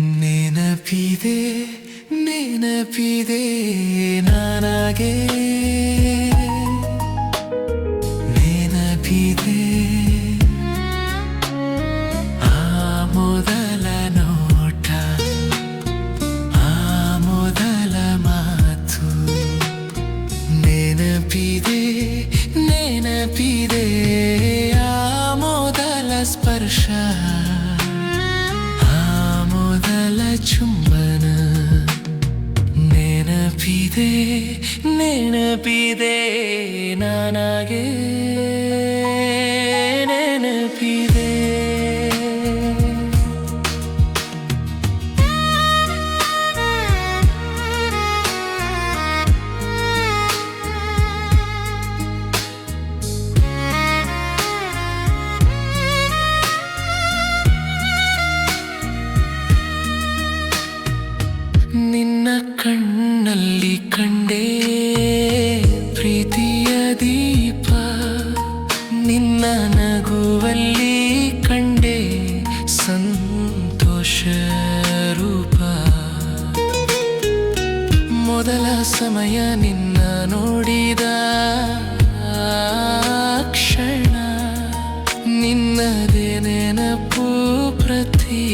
ನೆನಪಿದೆ ನೆನಪಿದೆ ನನಗೆ. ಚುಂಬನ ನೆನಪಿದೆ ನೆನಪಿದೆ ನನಗೆ. ಕಣ್ಣಲ್ಲಿ ಕಂಡೇ ಪ್ರೀತಿಯ ದೀಪ, ನಿನ್ನ ನಗುವಲ್ಲಿ ಕಂಡೆ ಸಂತೋಷ ರೂಪ. ಮೊದಲ ಸಮಯ ನಿನ್ನ ನೋಡಿದ ಕ್ಷಣ, ನಿನ್ನದೇ ನೆನಪು ಪ್ರತಿ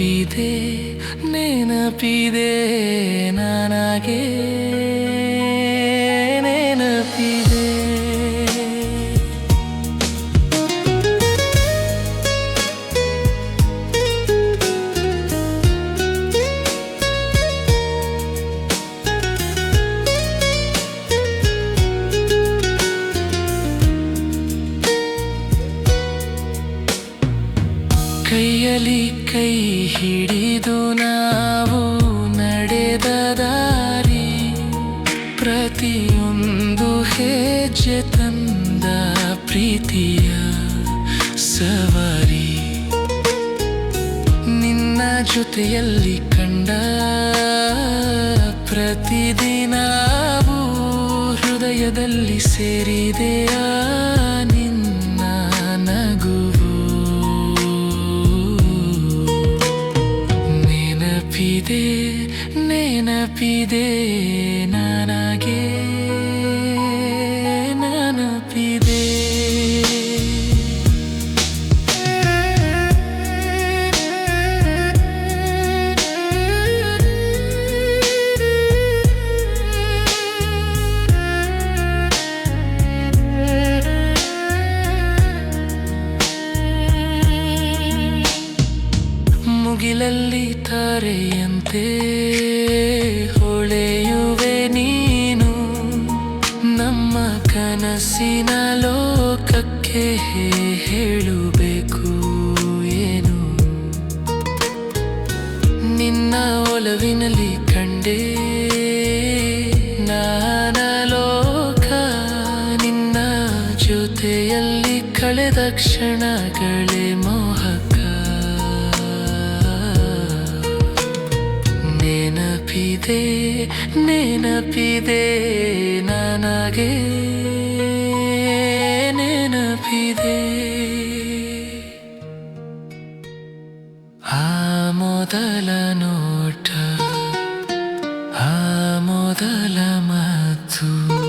ನೆನಪಿದೆ ನೆನಪಿದೆ ನನಗೆ ಕೈಯಲ್ಲಿ ಕೈ ಹಿಡಿದು ನಾವು ನಡೆದ ದಾರಿ, ಪ್ರತಿಯೊಂದು ಹೆಜ್ಜೆ ತಂದ ಪ್ರೀತಿಯ ಸವಾರಿ. ನಿನ್ನ ಜೊತೆಯಲ್ಲಿ ಕಂಡ ಪ್ರತಿದಿನವೂ ಹೃದಯದಲ್ಲಿ ಸೇರಿದೆಯ ನೆನಪಿದೆ ನೆನಪಿದೆ ಮುಗಿಲಲ್ಲಿ ತಾರೆಯಂತೆ ಹೊಳೆಯುವೆ ನೀನು. ನಮ್ಮ ಕನಸಿನ ಲೋಕಕ್ಕೆ ಹೇಳಬೇಕು ಏನು? ನಿನ್ನ ಒಲವಿನಲ್ಲಿ ಕಂಡೆ ಜೊತೆಯಲ್ಲಿ ಕಳೆದ ಕ್ಷಣಗಳೇ ನೆನಪಿದೆ ನೆನಪಿದೆ ನನಗೆ. ನೆನಪಿದೆ. ಆ ಮೊದಲ ನೋಟ ಆ ಮೊದಲ ಮಾತು